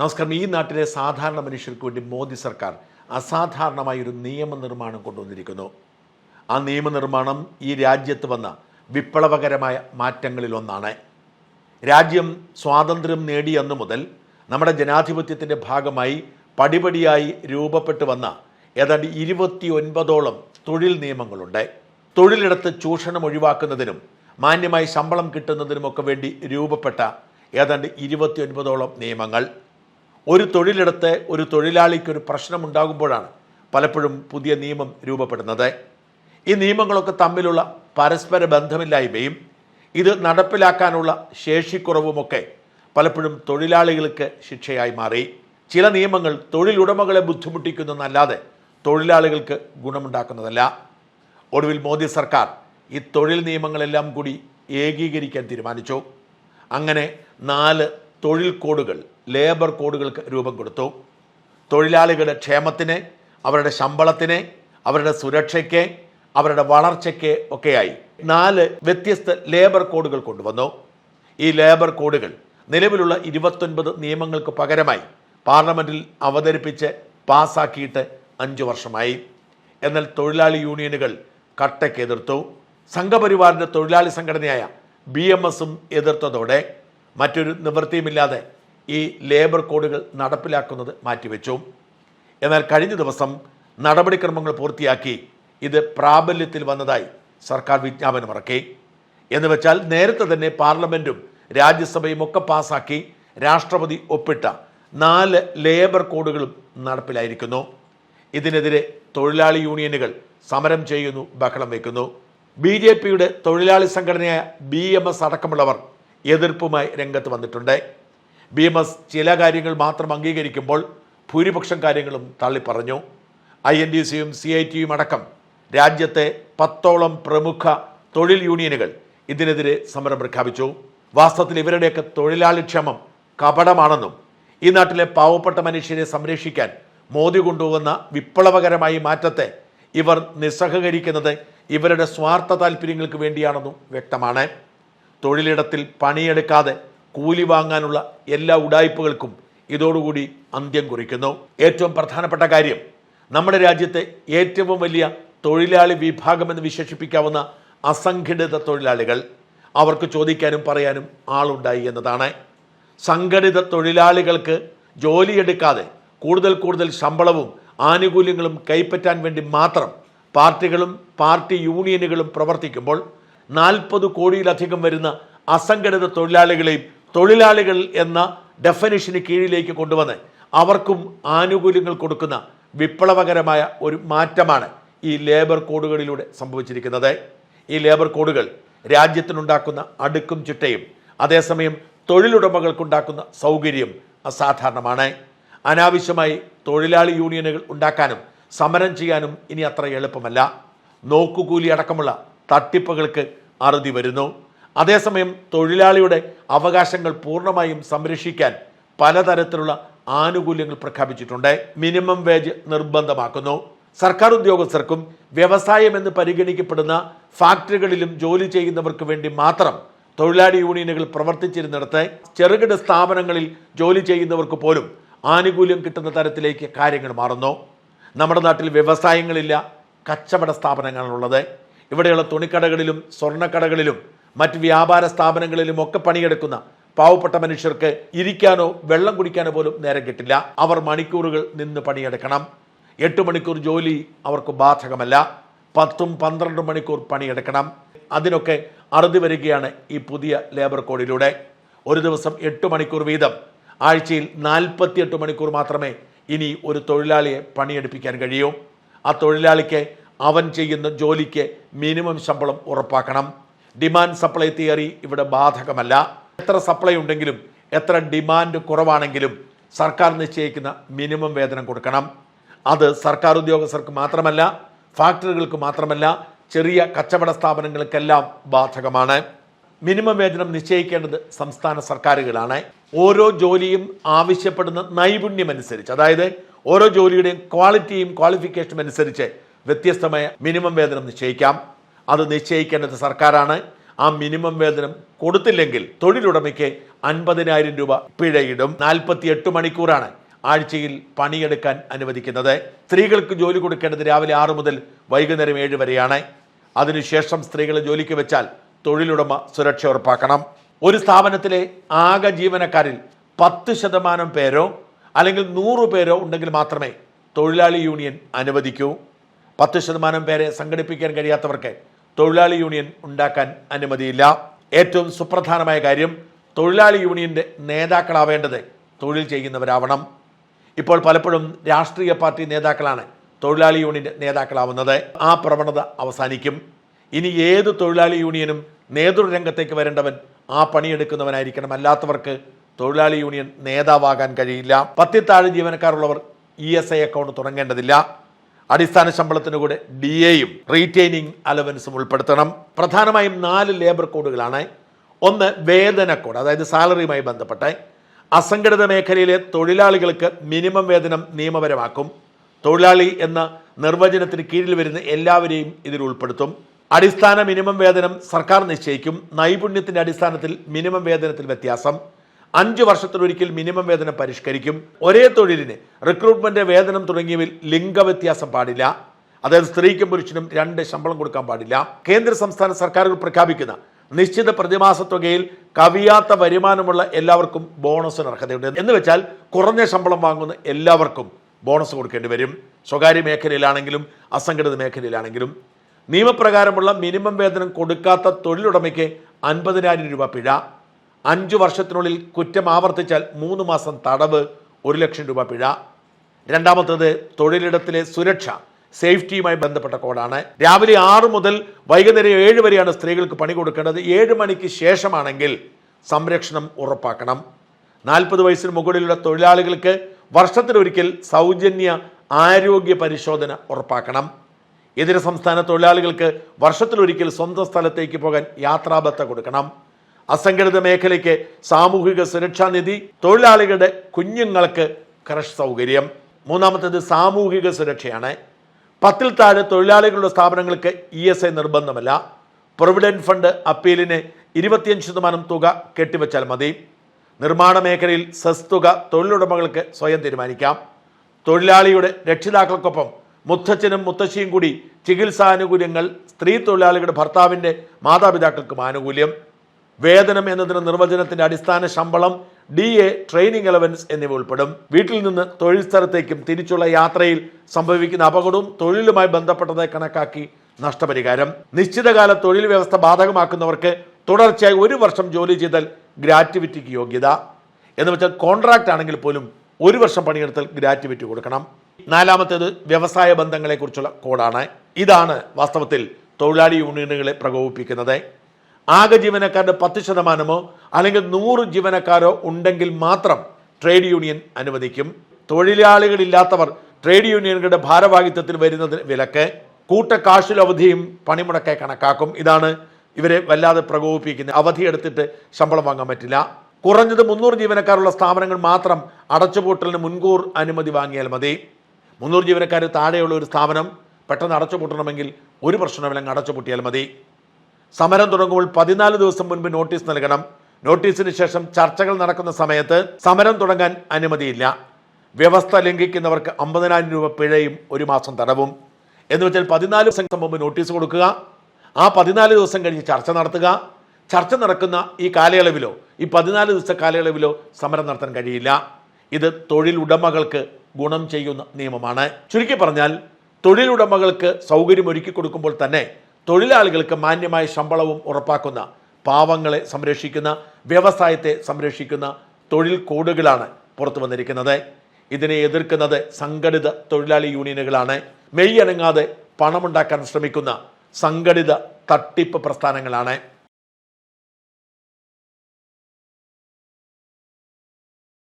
നമസ്കാരം. ഈ നാട്ടിലെ സാധാരണ മനുഷ്യർക്ക് വേണ്ടി മോദി സർക്കാർ അസാധാരണമായ ഒരു നിയമനിർമ്മാണം കൊണ്ടുവന്നിരിക്കുന്നു. ആ നിയമനിർമ്മാണം ഈ രാജ്യത്ത് വന്ന വിപ്ലവകരമായ മാറ്റങ്ങളിലൊന്നാണ്. രാജ്യം സ്വാതന്ത്ര്യം നേടിയെന്നു മുതൽ നമ്മുടെ ജനാധിപത്യത്തിന്റെ ഭാഗമായി പടിപടിയായി രൂപപ്പെട്ടു വന്ന ഏതാണ്ട് ഇരുപത്തി ഒൻപതോളം തൊഴിൽ നിയമങ്ങളുണ്ട്. തൊഴിലിടത്ത് ചൂഷണം ഒഴിവാക്കുന്നതിനും മാന്യമായി ശമ്പളം കിട്ടുന്നതിനുമൊക്കെ വേണ്ടി രൂപപ്പെട്ട ഏതാണ്ട് ഇരുപത്തി ഒൻപതോളം നിയമങ്ങൾ. ഒരു തൊഴിലിടത്ത് ഒരു തൊഴിലാളിക്ക് ഒരു പ്രശ്നമുണ്ടാകുമ്പോഴാണ് പലപ്പോഴും പുതിയ നിയമം രൂപപ്പെടുന്നത്. ഈ നിയമങ്ങളൊക്കെ തമ്മിലുള്ള പരസ്പര ബന്ധമില്ലായ്മയും ഇത് നടപ്പിലാക്കാനുള്ള ശേഷിക്കുറവുമൊക്കെ പലപ്പോഴും തൊഴിലാളികൾക്ക് ശിക്ഷയായി മാറി. ചില നിയമങ്ങൾ തൊഴിലുടമകളെ ബുദ്ധിമുട്ടിക്കുന്നതല്ലാതെ തൊഴിലാളികൾക്ക് ഗുണമുണ്ടാക്കുന്നതല്ല. ഒടുവിൽ മോദി സർക്കാർ ഈ തൊഴിൽ നിയമങ്ങളെല്ലാം കൂടി ഏകീകരിക്കാൻ തീരുമാനിച്ചു. അങ്ങനെ നാല് തൊഴിൽ കോഡുകൾ ലേബർ കോഡുകൾക്ക് രൂപം കൊടുത്തു. തൊഴിലാളികളുടെ ക്ഷേമത്തിന് അവരുടെ ശമ്പളത്തിന് അവരുടെ സുരക്ഷയ്ക്ക് അവരുടെ വളർച്ചയ്ക്ക് ഒക്കെയായി നാല് വ്യത്യസ്ത ലേബർ കോഡുകൾ കൊണ്ടുവന്നു. ഈ ലേബർ കോഡുകൾ നിലവിലുള്ള ഇരുപത്തൊൻപത് നിയമങ്ങൾക്ക് പകരമായി പാർലമെന്റിൽ അവതരിപ്പിച്ച് പാസാക്കിയിട്ട് അഞ്ചു വർഷമായി. എന്നാൽ തൊഴിലാളി യൂണിയനുകൾ കട്ടയ്ക്ക് എതിർത്തു. സംഘപരിവാറിന്റെ തൊഴിലാളി സംഘടനയായ ബി എം എസും എതിർത്തതോടെ മറ്റൊരു നിവൃത്തിയുമില്ലാതെ ഈ ലേബർ കോഡുകൾ നടപ്പിലാക്കുന്നത് മാറ്റിവെച്ചു. എന്നാൽ കഴിഞ്ഞ ദിവസം നടപടിക്രമങ്ങൾ പൂർത്തിയാക്കി ഇത് പ്രാബല്യത്തിൽ വന്നതായി സർക്കാർ വിജ്ഞാപനമിറക്കി എന്ന് വെച്ചാൽ നേരത്തെ തന്നെ പാർലമെന്റും രാജ്യസഭയും ഒക്കെ പാസാക്കി രാഷ്ട്രപതി ഒപ്പിട്ട നാല് ലേബർ കോഡുകളും നടപ്പിലായിരിക്കുന്നു. ഇതിനെതിരെ തൊഴിലാളി യൂണിയനുകൾ സമരം ചെയ്യുന്നു ബഹളം വയ്ക്കുന്നു ബി ജെ പിയുടെ തൊഴിലാളി സംഘടനയായ ബി എം എസ് അടക്കമുള്ളവർ എതിർപ്പുമായി രംഗത്ത് വന്നിട്ടുണ്ട്. ബി എം എസ് ചില കാര്യങ്ങൾ മാത്രം അംഗീകരിക്കുമ്പോൾ ഭൂരിപക്ഷം കാര്യങ്ങളും തള്ളിപ്പറഞ്ഞു. ഐ എൻ ഡി സിയും സി ഐ ടിയും അടക്കം രാജ്യത്തെ പത്തോളം പ്രമുഖ തൊഴിൽ യൂണിയനുകൾ ഇതിനെതിരെ സമരം പ്രഖ്യാപിച്ചു. വാസ്തവത്തിൽ ഇവരുടെയൊക്കെ തൊഴിലാളി ക്ഷമം കപടമാണെന്നും ഈ നാട്ടിലെ പാവപ്പെട്ട മനുഷ്യരെ സംരക്ഷിക്കാൻ മോദി കൊണ്ടുവന്ന വിപ്ലവകരമായ മാറ്റത്തെ ഇവർ നിസ്സഹകരിക്കുന്നത് ഇവരുടെ സ്വാർത്ഥ താല്പര്യങ്ങൾക്ക് വേണ്ടിയാണെന്നും വ്യക്തമാണ്. തൊഴിലിടത്തിൽ പണിയെടുക്കാതെ കൂലി വാങ്ങാനുള്ള എല്ലാ ഉടായ്പകൾക്കും ഇതോടുകൂടി അന്ത്യം കുറിക്കുന്നു. ഏറ്റവും പ്രധാനപ്പെട്ട കാര്യം നമ്മുടെ രാജ്യത്തെ ഏറ്റവും വലിയ തൊഴിലാളി വിഭാഗമെന്ന് വിശേഷിപ്പിക്കാവുന്ന അസംഘടിത തൊഴിലാളികൾ അവർക്ക് ചോദിക്കാനും പറയാനും ആളുണ്ടായി എന്നതാണ്. സംഘടിത തൊഴിലാളികൾക്ക് ജോലിയെടുക്കാതെ കൂടുതൽ കൂടുതൽ ശമ്പളവും ആനുകൂല്യങ്ങളും കൈപ്പറ്റാൻ വേണ്ടി മാത്രം പാർട്ടികളും പാർട്ടി യൂണിയനുകളും പ്രവർത്തിക്കുമ്പോൾ നാൽപ്പത് കോടിയിലധികം വരുന്ന അസംഘടിത തൊഴിലാളികളെയും തൊഴിലാളികൾ എന്ന ഡെഫനിഷന് കീഴിലേക്ക് കൊണ്ടുവന്ന് അവർക്കും ആനുകൂല്യങ്ങൾ കൊടുക്കുന്ന വിപ്ലവകരമായ ഒരു മാറ്റമാണ് ഈ ലേബർ കോഡുകളിലൂടെ സംഭവിച്ചിരിക്കുന്നത്. ഈ ലേബർ കോഡുകൾ രാജ്യത്തിനുണ്ടാക്കുന്ന അടുക്കും ചിട്ടയും അതേസമയം തൊഴിലുടമകൾക്കുണ്ടാക്കുന്ന സൗകര്യം അസാധാരണമാണ്. അനാവശ്യമായി തൊഴിലാളി യൂണിയനുകൾ ഉണ്ടാക്കാനും സമരം ചെയ്യാനും ഇനി അത്ര എളുപ്പമല്ല. നോക്കുകൂലി അടക്കമുള്ള തട്ടിപ്പുകൾക്ക് അറുതി വരുന്നു. അതേസമയം തൊഴിലാളിയുടെ അവകാശങ്ങൾ പൂർണമായും സംരക്ഷിക്കാൻ പലതരത്തിലുള്ള ആനുകൂല്യങ്ങൾ പ്രഖ്യാപിച്ചിട്ടുണ്ട്. മിനിമം വേജ് നിർബന്ധമാക്കുന്നു. സർക്കാർ ഉദ്യോഗസ്ഥർക്കും വ്യവസായം എന്ന് പരിഗണിക്കപ്പെടുന്ന ഫാക്ടറികളിലും ജോലി ചെയ്യുന്നവർക്ക് വേണ്ടി മാത്രം തൊഴിലാളി യൂണിയനുകൾ പ്രവർത്തിച്ചിരുന്നിടത്ത് ചെറുകിട സ്ഥാപനങ്ങളിൽ ജോലി ചെയ്യുന്നവർക്ക് പോലും ആനുകൂല്യം കിട്ടുന്ന തരത്തിലേക്ക് കാര്യങ്ങൾ മാറുന്നു. നമ്മുടെ നാട്ടിൽ വ്യവസായങ്ങളില്ല കച്ചവട സ്ഥാപനങ്ങളാണുള്ളത്. ഇവിടെയുള്ള തുണിക്കടകളിലും സ്വർണക്കടകളിലും മറ്റ് വ്യാപാര സ്ഥാപനങ്ങളിലും ഒക്കെ പണിയെടുക്കുന്ന പാവപ്പെട്ട മനുഷ്യർക്ക് ഇരിക്കാനോ വെള്ളം കുടിക്കാനോ പോലും നേരം കിട്ടില്ല. അവർ മണിക്കൂറുകൾ നിന്ന് പണിയെടുക്കണം. എട്ട് മണിക്കൂർ ജോലി അവർക്ക് ബാധകമല്ല. പത്തും പന്ത്രണ്ടും മണിക്കൂർ പണിയെടുക്കണം. അതിനൊക്കെ അറുതി വരികയാണ് ഈ പുതിയ ലേബർ കോഡിലൂടെ. ഒരു ദിവസം എട്ട് മണിക്കൂർ വീതം. ആഴ്ചയിൽ നാൽപ്പത്തിയെട്ട് മണിക്കൂർ മാത്രമേ ഇനി ഒരു തൊഴിലാളിയെ പണിയെടുപ്പിക്കാൻ കഴിയൂ. ആ തൊഴിലാളിക്ക് അവൻ ചെയ്യുന്ന ജോലിക്ക് മിനിമം ശമ്പളം ഉറപ്പാക്കണം. ഡിമാൻഡ് സപ്ലൈ തിയറി ഇവിടെ ബാധകമല്ല. എത്ര സപ്ലൈ ഉണ്ടെങ്കിലും എത്ര ഡിമാൻഡ് കുറവാണെങ്കിലും സർക്കാർ നിശ്ചയിക്കുന്ന മിനിമം വേതനം കൊടുക്കണം. അത് സർക്കാർ ഉദ്യോഗസ്ഥർക്ക് മാത്രമല്ല ഫാക്ടറികൾക്ക് മാത്രമല്ല ചെറിയ കച്ചവട സ്ഥാപനങ്ങൾക്കെല്ലാം ബാധകമാണ്. മിനിമം വേതനം നിശ്ചയിക്കേണ്ടത് സംസ്ഥാന സർക്കാരുകളാണ്. ഓരോ ജോലിയും ആവശ്യപ്പെടുന്ന നൈപുണ്യം അനുസരിച്ച് അതായത് ഓരോ ജോലിയുടെയും ക്വാളിറ്റിയും ക്വാളിഫിക്കേഷനും അനുസരിച്ച് വ്യത്യസ്തമായ മിനിമം വേതനം നിശ്ചയിക്കാം. അത് നിശ്ചയിക്കേണ്ടത് സർക്കാരാണ്. ആ മിനിമം വേതനം കൊടുത്തില്ലെങ്കിൽ തൊഴിലുടമയ്ക്ക് അൻപതിനായിരം രൂപ പിഴയിടും. നാൽപ്പത്തി എട്ട് മണിക്കൂറാണ് ആഴ്ചയിൽ പണിയെടുക്കാൻ അനുവദിക്കുന്നത്. സ്ത്രീകൾക്ക് ജോലി കൊടുക്കേണ്ടത് രാവിലെ ആറ് മുതൽ വൈകുന്നേരം ഏഴ് വരെയാണ്. അതിനുശേഷം സ്ത്രീകളെ ജോലിക്ക് വെച്ചാൽ തൊഴിലുടമ സുരക്ഷ ഉറപ്പാക്കണം. ഒരു സ്ഥാപനത്തിലെ ആകെ ജീവനക്കാരിൽ പത്ത് ശതമാനം പേരോ അല്ലെങ്കിൽ നൂറ് പേരോ ഉണ്ടെങ്കിൽ മാത്രമേ തൊഴിലാളി യൂണിയൻ അനുവദിക്കൂ. പത്ത് ശതമാനം പേരെ സംഘടിപ്പിക്കാൻ കഴിയാത്തവർക്ക് തൊഴിലാളി യൂണിയൻ ഉണ്ടാക്കാൻ അനുമതിയില്ല. ഏറ്റവും സുപ്രധാനമായ കാര്യം തൊഴിലാളി യൂണിയന്റെ നേതാക്കളാവേണ്ടത് തൊഴിൽ ചെയ്യുന്നവരാവണം. ഇപ്പോൾ പലപ്പോഴും രാഷ്ട്രീയ പാർട്ടി നേതാക്കളാണ് തൊഴിലാളി യൂണിയന്റെ നേതാക്കളാവുന്നത്. ആ പ്രവണത അവസാനിക്കും. ഇനി ഏത് തൊഴിലാളി യൂണിയനും നേതൃരംഗത്തേക്ക് വരേണ്ടവൻ ആ പണിയെടുക്കുന്നവനായിരിക്കണം അല്ലാത്തവർക്ക് തൊഴിലാളി യൂണിയൻ നേതാവാകാൻ കഴിയില്ല. പത്തിത്താഴ് ജീവനക്കാരുള്ളവർ ഇ എസ് ഐ അക്കൗണ്ട് തുടങ്ങേണ്ടതില്ല. അടിസ്ഥാന ശമ്പളത്തിന് കൂടെ ഡി എയും റീറ്റെയിനിങ് അലവൻസും ഉൾപ്പെടുത്തണം. പ്രധാനമായും നാല് ലേബർ കോഡുകളാണ്. ഒന്ന് വേതന കോഡ് അതായത് സാലറിയുമായി ബന്ധപ്പെട്ട്. അസംഘടിത മേഖലയിലെ തൊഴിലാളികൾക്ക് മിനിമം വേതനം നിയമപരമാക്കും. തൊഴിലാളി എന്ന നിർവചനത്തിന് കീഴിൽ വരുന്ന എല്ലാവരെയും ഇതിൽ ഉൾപ്പെടുത്തും. അടിസ്ഥാന മിനിമം വേതനം സർക്കാർ നിശ്ചയിക്കും. നൈപുണ്യത്തിന്റെ അടിസ്ഥാനത്തിൽ മിനിമം വേതനത്തിൽ വ്യത്യാസം. അഞ്ച് വർഷത്തിലൊരിക്കൽ മിനിമം വേതനം പരിഷ്കരിക്കും. ഒരേ തൊഴിലിന് റിക്രൂട്ട്മെന്റ് വേതനം തുടങ്ങിയവയിൽ ലിംഗവ്യത്യാസം പാടില്ല. അതായത് സ്ത്രീക്കും പുരുഷനും രണ്ട് ശമ്പളം കൊടുക്കാൻ പാടില്ല. കേന്ദ്ര സംസ്ഥാന സർക്കാരുകൾ പ്രഖ്യാപിക്കുന്ന നിശ്ചിത പ്രതിമാസ തുകയിൽ കവിയാത്ത വരുമാനമുള്ള എല്ലാവർക്കും ബോണസിന് അർഹതയുണ്ട്. എന്ന് വെച്ചാൽ കുറഞ്ഞ ശമ്പളം വാങ്ങുന്ന എല്ലാവർക്കും ബോണസ് കൊടുക്കേണ്ടി വരും. സ്വകാര്യ മേഖലയിലാണെങ്കിലും അസംഘടിത മേഖലയിലാണെങ്കിലും. നിയമപ്രകാരമുള്ള മിനിമം വേതനം കൊടുക്കാത്ത തൊഴിലുടമയ്ക്ക് അൻപതിനായിരം രൂപ പിഴ. അഞ്ചു വർഷത്തിനുള്ളിൽ കുറ്റം ആവർത്തിച്ചാൽ മൂന്ന് മാസം തടവ് ഒരു ലക്ഷം രൂപ പിഴ. രണ്ടാമത്തേത് തൊഴിലിടത്തിലെ സുരക്ഷ സേഫ്റ്റിയുമായി ബന്ധപ്പെട്ട കോഡാണ്. രാവിലെ ആറ് മുതൽ വൈകുന്നേരം ഏഴ് വരെയാണ് സ്ത്രീകൾക്ക് പണി കൊടുക്കേണ്ടത്. ഏഴ് മണിക്ക് ശേഷമാണെങ്കിൽ സംരക്ഷണം ഉറപ്പാക്കണം. നാൽപ്പത് വയസ്സിന് മുകളിലുള്ള തൊഴിലാളികൾക്ക് വർഷത്തിലൊരിക്കൽ സൗജന്യ ആരോഗ്യ പരിശോധന ഉറപ്പാക്കണം. ഇതര സംസ്ഥാന തൊഴിലാളികൾക്ക് വർഷത്തിലൊരിക്കൽ സ്വന്തം സ്ഥലത്തേക്ക് പോകാൻ യാത്രാബത്ത കൊടുക്കണം. അസംഘടിത മേഖലയ്ക്ക് സാമൂഹിക സുരക്ഷാ നിധി തൊഴിലാളികളുടെ കുഞ്ഞുങ്ങൾക്ക് ക്രഷ് സൗകര്യം. മൂന്നാമത്തേത് സാമൂഹിക സുരക്ഷയാണ്. പത്തിൽ താഴെ തൊഴിലാളികളുടെ സ്ഥാപനങ്ങൾക്ക് ഇ എസ് ഐ നിർബന്ധമല്ല. പ്രൊവിഡന്റ് ഫണ്ട് അപ്പീലിന് ഇരുപത്തിയഞ്ച് ശതമാനം തുക കെട്ടിവെച്ചാൽ മതി. നിർമ്മാണ മേഖലയിൽ സെസ് തുക തൊഴിലുടമകൾക്ക് സ്വയം തീരുമാനിക്കാം. തൊഴിലാളിയുടെ രക്ഷിതാക്കൾക്കൊപ്പം മുത്തച്ഛനും മുത്തശ്ശിയും കൂടി ചികിത്സാനുകൂല്യങ്ങൾ സ്ത്രീ തൊഴിലാളികളുടെ ഭർത്താവിന്റെ മാതാപിതാക്കൾക്കും ആനുകൂല്യം. വേതനം എന്നതിന് നിർവചനത്തിന്റെ അടിസ്ഥാന ശമ്പളം ഡി എ ട്രെയിനിങ് അലവൻസ് എന്നിവ ഉൾപ്പെടും. വീട്ടിൽ നിന്ന് തൊഴിൽ സ്ഥലത്തേക്കും തിരിച്ചുള്ള യാത്രയിൽ സംഭവിക്കുന്ന അപകടവും തൊഴിലുമായി ബന്ധപ്പെട്ടതായി കണക്കാക്കി നഷ്ടപരിഹാരം. നിശ്ചിതകാല തൊഴിൽ വ്യവസ്ഥ ബാധകമാക്കുന്നവർക്ക് തുടർച്ചയായി ഒരു വർഷം ജോലി ചെയ്താൽ ഗ്രാറ്റുവിറ്റിക്ക് യോഗ്യത. എന്ന് വെച്ചാൽ കോൺട്രാക്റ്റ് ആണെങ്കിൽ പോലും ഒരു വർഷം പണിയെടുത്താൽ ഗ്രാറ്റുവിറ്റി കൊടുക്കണം. നാലാമത്തേത് വ്യവസായ ബന്ധങ്ങളെക്കുറിച്ചുള്ള കോഡാണ്. ഇതാണ് വാസ്തവത്തിൽ തൊഴിലാളി യൂണിയനുകളെ പ്രകോപിപ്പിക്കുന്നത്. ആകെ ജീവനക്കാരുടെ പത്ത് ശതമാനമോ അല്ലെങ്കിൽ നൂറ് ജീവനക്കാരോ ഉണ്ടെങ്കിൽ മാത്രം ട്രേഡ് യൂണിയൻ അനുവദിക്കും. തൊഴിലാളികളില്ലാത്തവർ ട്രേഡ് യൂണിയനുകളുടെ ഭാരവാഹിത്വത്തിൽ വരുന്നതിന് വിലക്ക് കൂട്ട കാശുലവധിയും പണിമുടക്കെ കണക്കാക്കും. ഇതാണ് ഇവരെ വല്ലാതെ പ്രകോപിപ്പിക്കുന്നത് അവധി എടുത്തിട്ട് ശമ്പളം വാങ്ങാൻ പറ്റില്ല. കുറഞ്ഞത് മുന്നൂറ് ജീവനക്കാരുള്ള സ്ഥാപനങ്ങൾ മാത്രം അടച്ചുപൂട്ടലിന് മുൻകൂർ അനുമതി വാങ്ങിയാൽ മതി. മുന്നൂറ് ജീവനക്കാർ താഴെയുള്ള ഒരു സ്ഥാപനം പെട്ടെന്ന് അടച്ചുപൂട്ടണമെങ്കിൽ ഒരു പ്രശ്നമില്ലെങ്കിൽ അടച്ചുപൂട്ടിയാൽ മതി. സമരം തുടങ്ങുമ്പോൾ പതിനാല് ദിവസം മുൻപ് നോട്ടീസ് നൽകണം. നോട്ടീസിന് ശേഷം ചർച്ചകൾ നടക്കുന്ന സമയത്ത് സമരം തുടങ്ങാൻ അനുമതിയില്ല. വ്യവസ്ഥ ലംഘിക്കുന്നവർക്ക് അമ്പതിനായിരം രൂപ പിഴയും ഒരു മാസം തടവും. എന്ന് വെച്ചാൽ പതിനാല് ദിവസം മുമ്പ് നോട്ടീസ് കൊടുക്കുക. ആ പതിനാല് ദിവസം കഴിഞ്ഞ് ചർച്ച നടത്തുക. ചർച്ച നടക്കുന്ന ഈ കാലയളവിലോ ഈ പതിനാല് ദിവസ കാലയളവിലോ സമരം നടത്താൻ കഴിയില്ല. ഇത് തൊഴിലുടമകൾക്ക് ഗുണം ചെയ്യുന്ന നിയമമാണ്. ചുരുക്കി പറഞ്ഞാൽ തൊഴിലുടമകൾക്ക് സൗകര്യം ഒരുക്കി കൊടുക്കുമ്പോൾ തന്നെ തൊഴിലാളികൾക്ക് മാന്യമായ ശമ്പളവും ഉറപ്പാക്കുന്ന പാവങ്ങളെ സംരക്ഷിക്കുന്ന വ്യവസായത്തെ സംരക്ഷിക്കുന്ന തൊഴിൽ കോഡുകളാണ് പുറത്തു വന്നിരിക്കുന്നത്. ഇതിനെ എതിർക്കുന്നത് സംഘടിത തൊഴിലാളി യൂണിയനുകളാണ്. മെയ്യണങ്ങാതെ പണമുണ്ടാക്കാൻ ശ്രമിക്കുന്ന സംഘടിത തട്ടിപ്പ് പ്രസ്ഥാനങ്ങളാണ്.